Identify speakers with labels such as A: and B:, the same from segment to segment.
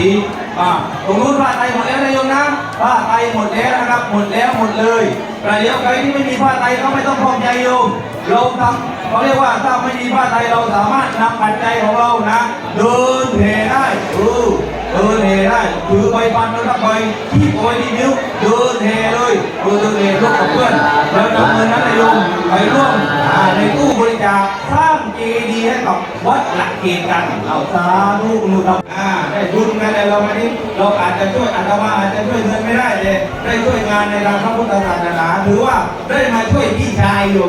A: สีอ่าตรงนู้นผ้าไตหมดแล้วนะโยมนะผ้าไตหมดแล้วนะครับหมดแล้วหมดเลยแต่เดี๋ยวใครที่ไม่มีผ้าไตก็ไม่ต้องพอใจโยมเราทำเขาเรียกว่าถ้าไม่มีผ้าไตเราสามารถนำปัจจัยของเรานะเดินเทได้เออเดินเทได้ถือใบปันแล้วก็ใบที่โอยที่นิ้วเดินเทเลยเออเดินเทร่วมกับเพื่อนแล้วนำเงินนั้นนะโยมไปร่วมในตู้บริจาคสร้า เจดีย์ให้กับวัดหลักเกณฑ์กันเอาสาธุนุทำอ่าได้บุญกันเลยเราวันนี้เราอาจจะช่วยอาตมาอาจจะช่วยเงินไม่ได้เลยได้ช่วยงานในทางพระพุทธศาสนา หรือว่าได้มาช่วยพี่ชายอยู่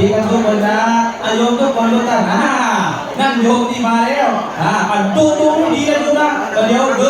A: ดีกันทุกคนนะอายมทุกคนทุกท่านนั่นโยมที่มาแล้วอ่ามันตู้ตู้ดีกันอยู่นะเดี๋ยวเดิน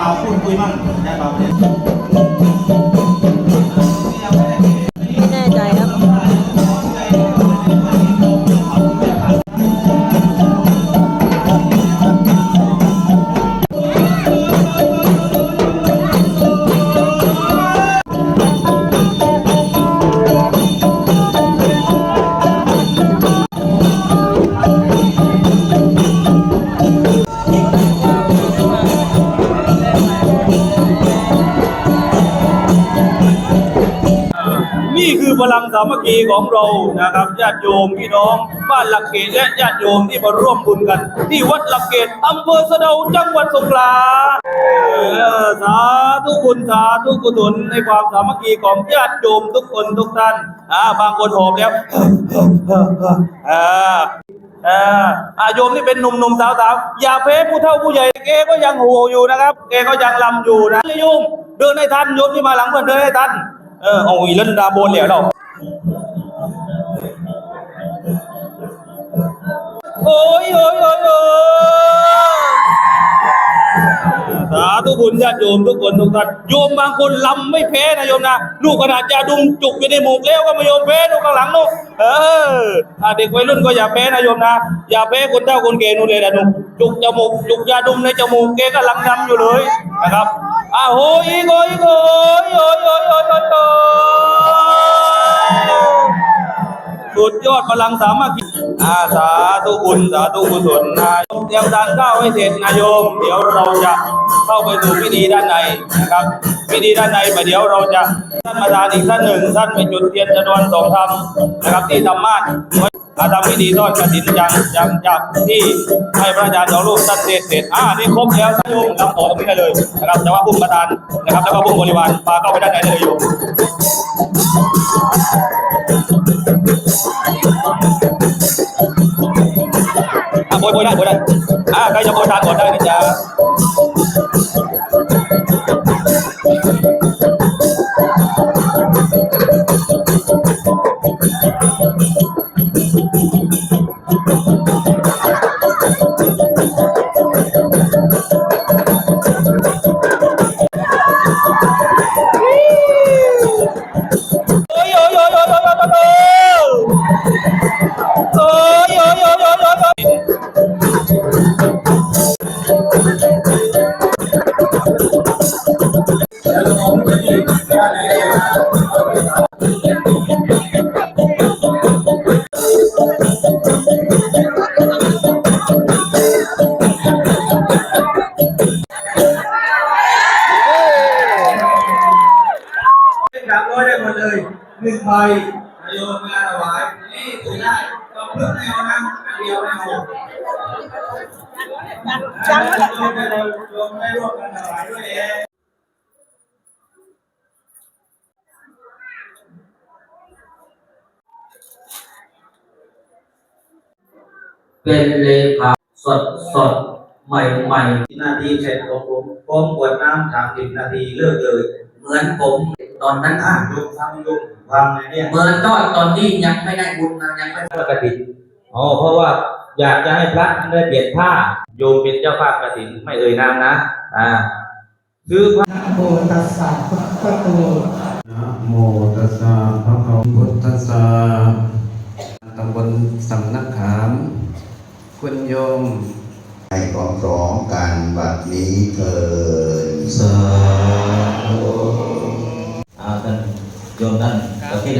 A: เปล่าพูดคุยมั่งอาจารย์เปล่า
B: พลังสามัคคีของเรานะครับญาติโยมพี่น้องบ้านหลักเกตและญาติโยมที่มาร่วมบุญกัน ที่วัดหลักเกตอำเภอสะเดาจังหวัดสงขลาสาธุบุญสาธุกุศลในความสามัคคีของญาติโยมทุกคนทุกท่านอ่าบางคนหอบแล้วอ่าอ่าอาโยมที่เป็นหนุ่มๆสาวๆอย่าเพ้ผู้เฒ่าผู้ใหญ่เกก็ยังโหอยู่นะครับเกก็ยังลำอยู่นะโยมเดินให้ทันโยมที่มาหลังเพื่อนเดินให้ทัน เออเอาอีเล่นดาโบนเหลวเราโอ้ยโอ้ยโอ้ยโอ้ยสาธุบุญญาติโยมทุกคนทุกท่านโยมบางคนลำไม่แพ้นะโยมนะลูกขนาดยาดุมจุกอยู่ในหมูกแล้วก็มาโยมแพ้ดูข้างหลังนู่นเอออะเด็กวัยรุ่นก็อย่าแพ้นะโยมนะอย่าแพ้คนเฒ่าคนแก่นู่นเลยนะหนุ่มจุกจมูกจุกยาดุมในจมูกแกก็ลังดำอยู่เลยนะครับ อ้าวโอ้ยโอ้ยโอ้ยโอ้ยโอ้ยโอ้ยโอ้ยโอ้ยสุดยอดพลังสามัคคีอาสาธุบุญสาธุกุศลนายมเตรียมทานข้าวให้เสร็จนายโยม เดี๋ยวเราจะเข้าไปสู่พิธีด้านในนะครับ พิธีด้านในประเดี๋ยวเราจะท่านประธานอีกท่านหนึ่งท่านไปจุดเทียนจำนวนสองธรรมนะครับที่ธรรมาส อาทำพิธีทอดกระถินอยังยังอยากที่ให้พระอาจารย์สองลูกตัดเสร็จเสร็จอ่านี่ครบแล้วท่านผู้ชมรับของตรงนี้ได้เลยนะครับแต่ว่าพุ่มประธานนะครับแล้วก็พุ่มบริวารปลาเข้าไปด้านในเลยอยู่อะโบยโบยได้โบยได้อะใครจะโบยทานก่อนได้นะจ๊ะ
A: Thank you. หนึ่งใบโยมงานถวายนี่ถือได้ต้องเพิ่มไม่เอานะอันเดียวไม่เอาจังโยโยมไม่ร่วมกันถวายด้วยเอง
C: เป็นเลขาสดสดใหม่ใหม่
A: นาทีเสร็จผมผมผมกวดน้ำสามสิบนาทีเลิกเลย
C: เหมือนผมตอนนั้น
A: อะยกทำยก วางไงเนี่ย
C: เหมือนตอนตอนที่ยังไม่ได้บุญนะยังไม่
D: พระกฐินอ๋อเพราะว่าอยากจะให้พระได้เปลี่ยนผ้าโยมเป็นเจ้าภาพกฐินไม่เอ่ยนามนะ อ่าซื้อผ้า
E: นะโมตัสสะภะคะวะโต
F: นะโมตัสสะภะคะวะพุทธัสสะตำบลสำนักขาม คุณโยม
G: ให้พร้อมๆกันบัดนี้เถิด
D: สาธุอ่าท่านโยมท่าน ที่